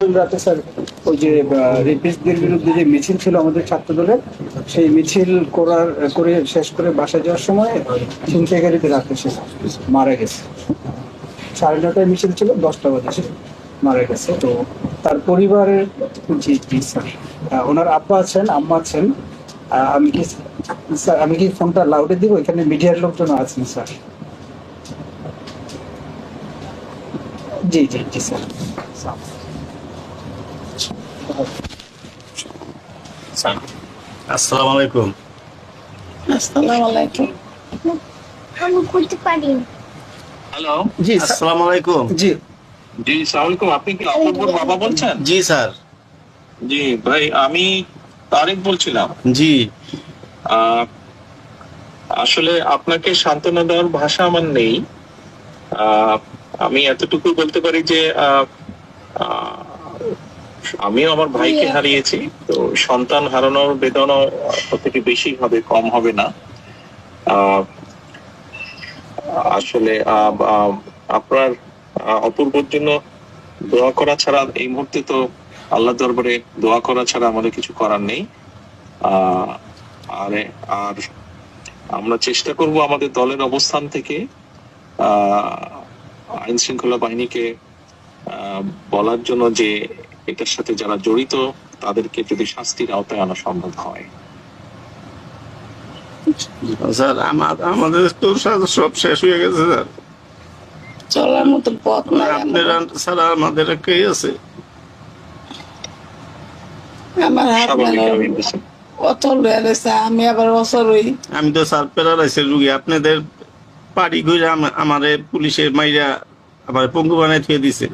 রাতে ওই যে রেপিস্টদের বিরুদ্ধে যে মিছিল ছিল আমাদের ছাত্র দলের সেই মিছিল করার, করে শেষ করে বাসা যাওয়ার সময় ছিনতাইকারীতে রাতে সে মারা গেছে। সাড়ে নটায় মিছিল ছিল, দশটা বাজে মারা গেছে। তো তার পরিবারের জি জি, স্যার ওনার আব্বা আছেন, আম্মা আছেন আমি কি, স্যার, আমি কি ফোনটা লাউডে দিব? এখানে মিডিয়ার লোকজন আছেন, স্যার। জি জি জি, স্যার। আসসালামু আলাইকুম। আসসালামু আলাইকুম। আমি করতে পারি হ্যালো। জি আসসালামু আলাইকুম। জি। জি সালামালাইকুম আপনি কি অপূর্বর বাবা বলছেন? জি স্যার। জি ভাই আমি তারেক বলছিলাম। জি। আহ, আসলে আপনাকে সান্ত্বনা দেওয়ার ভাষা আমার নেই। আহ, আমি এতটুকু বলতে পারি যে আমিও আমার ভাইকে হারিয়েছি তো সন্তান হারানোর বেদনা থেকে বেশি হবে কম হবে না। আসলে আপনার অপূর্বর জন্য দোয়া করা ছাড়া এই মুহূর্তে তো আল্লাহ দরবারে দোয়া করা ছাড়া আমাদের কিছু করার নেই। আহ, আর আর আমরা চেষ্টা করব আমাদের দলের অবস্থান থেকে আহ, আইন শৃঙ্খলা বাহিনীকে আহ, বলার জন্য যে এটার সাথে যারা জড়িত তাদেরকে যদি শাস্তির আওতায় আনা সম্ভব হয়। স্যার আমার আমাদের তো সব শেষ হয়ে গেছে স্যার। চলার মতো পথ নাই আপনারা স্যার আমাদের কে আছে? আমার হাত মানে আমি বুঝি। অচল হয়ে গেছে আমি আবার অচল হই। আমি তো স্যার প্যারালাইসের রুগী। আপনাদের পাড়ি ঘুরে আমারে পুলিশের মাইরা আমার পঙ্গু বানাই থুয়ে দিছে।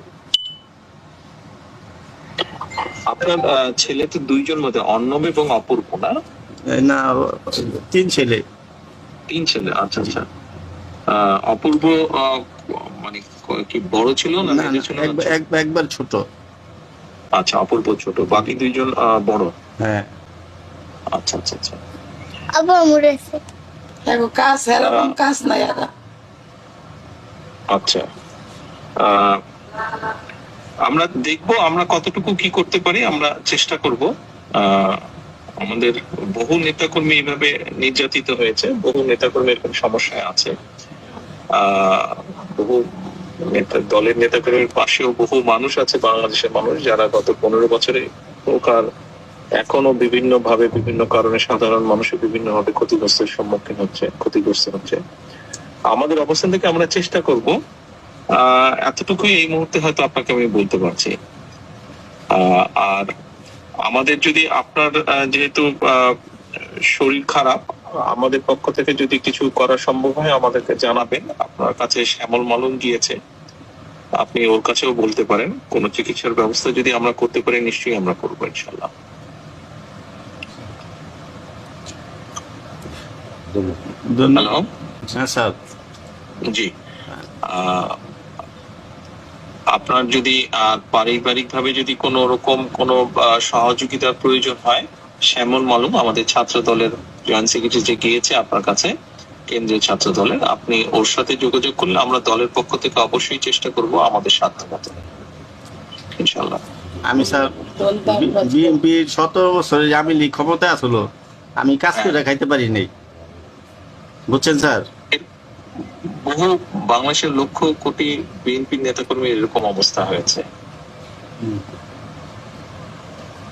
আপনার আহ, ছেলে তো দুইজন মধ্যে অর্ণব এবং অপূর্ব না? না তিন ছেলে। তিন ছেলে আচ্ছা আচ্ছা। আহ, অপূর্ব মানে কি বড় ছিল না ছিল একবার- একবার ছোট। আচ্ছা অপূর্ব ছোট বাকি দুইজন আহ, বড়? হ্যাঁ। আচ্ছা আচ্ছা আচ্ছা। আবার মরেছে এখন কাজ এরকম কাজ নাই আচ্ছা। আহ, আমরা দেখব আমরা কতটুকু কি করতে পারি, আমরা চেষ্টা করব। আমাদের বহু নেতাকর্মী এইভাবে নির্যাতিত হয়েছে, বহু নেতাকর্মী এরকম সমস্যায় আছে। বহু দলের নেতাকর্মীর পাশেও বহু মানুষ আছে, বাংলাদেশের মানুষ, যারা গত পনেরো বছরে প্রকার এখনও বিভিন্ন ভাবে বিভিন্ন কারণে সাধারণ মানুষের বিভিন্ন ভাবে ক্ষতিগ্রস্তের সম্মুখীন হচ্ছে, ক্ষতিগ্রস্ত হচ্ছে। আমাদের অবস্থান থেকে আমরা চেষ্টা করব এতটুকুই এই মুহূর্তে হয়তো আপনাকে আমি বলতে পারছি। আহ, আর আমাদের যদি আপনার যেহেতু আহ, শরীর খারাপ আমাদের পক্ষ থেকে যদি কিছু করা সম্ভব হয় আমাদেরকে জানাবেন। আপনার কাছে শ্যামল মালুম গিয়েছে। আপনি ওর কাছেও বলতে পারেন। কোনো চিকিৎসার ব্যবস্থা যদি আমরা করতে পারি নিশ্চয়ই আমরা করব ইনশাল্লাহ হ্যালো? হ্যাঁ স্যার। জি। আহ, আপনার যদি পারিবারিক ভাবে যদি কোনো রকম কোনো সহযোগিতার প্রয়োজন হয় শ্যামল মালুম আমাদের ছাত্র দলের জয়েন্ট সেক্রেটারি যে গিয়েছে আপনার কাছে কেন্দ্রীয় ছাত্র দলের আপনি ওর সাথে যোগাযোগ করলে আমরা দলের পক্ষ থেকে অবশ্যই চেষ্টা করব আমাদের সাধ্য মতো ইনশাল্লাহ আমি স্যার বিএনপি সতেরো বছরে আমি লীগ ক্ষমতায় আসলো আমি কাজ করে খাইতে পারি নাই। বুঝছেন স্যার? বহু বাংলাদেশের লক্ষ কোটি বিএনপি নেতাকর্মীর এরকম অবস্থা হয়েছে।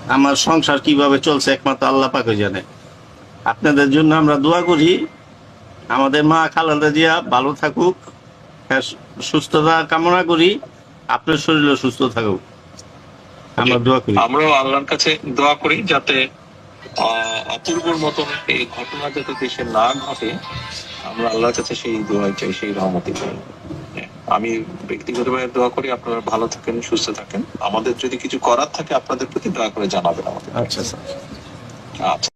আমার সংসার কীভাবে চলছে একমাত্র আল্লাহ পাকে জানে। আপনাদের জন্য আমরা দোয়া করি আমাদের মা খালেদা জিয়া ভালো থাকুক হ্যাঁ, সুস্থতা কামনা করি আপনার শরীরও সুস্থ থাকুক। আমরা দোয়া করি। আমরাও আল্লাহর কাছে দোয়া করি যাতে আহ, অপূর্বর মতন এই ঘটনা যাতে দেশে না ঘটে। আমরা আল্লাহর কাছে সেই দোয়াই চাই সেই রহমতি চাই। হ্যাঁ, আমি ব্যক্তিগতভাবে দোয়া করি আপনারা ভালো থাকেন সুস্থ থাকেন। আমাদের যদি কিছু করার থাকে আপনাদের প্রতি দয়া করে জানাবেন আমাদের। আচ্ছা স্যার। আচ্ছা।